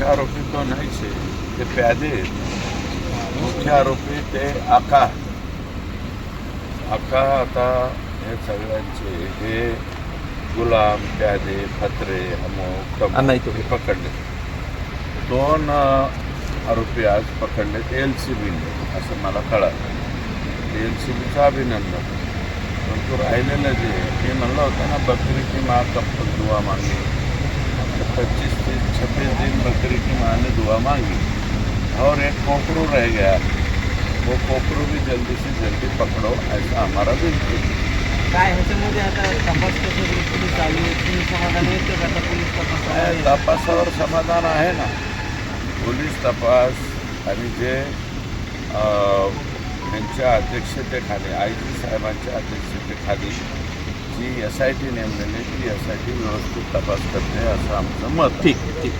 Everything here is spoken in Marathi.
मुख्य आरोपी तो नाहीच आहे ते प्यादे आहेत. मुख्य आरोपी ते आका. आका आता हे सगळ्यांचे हे गुलाम प्यादे फत्रे अमुक. हे पकडले. दोन आरोपी आज पकडले एल सी बीने असं मला कळालं. एल सी बीचं अभिनंदन. पण तो राहिलेलं जे मी म्हणलं होतं ना बकरी की माँ कब तक दुआ मांगी तो छब्बीस दिन की माँ ने दुआ मांगी। और एक कोकरू रह गया। वो कोकरू भी जल्दी से जल्दी पकड़ो ऐसा हमारा बिल्कुल काय ह्याच्यामध्ये आता तपास कसं पोलीस चालू आहे? तुम्ही समाधान येतं का? आता पोलीस तपास तपासावर समाधान आहे ना? पोलीस तपास आणि जे यांच्या अध्यक्षतेखाली आय जी साहेबांच्या अध्यक्षतेखाली जी एस आय टी नेमलेली ती एस आय टी व्यवस्थित तपास करते असं आमचं मत. ठीक ठीक.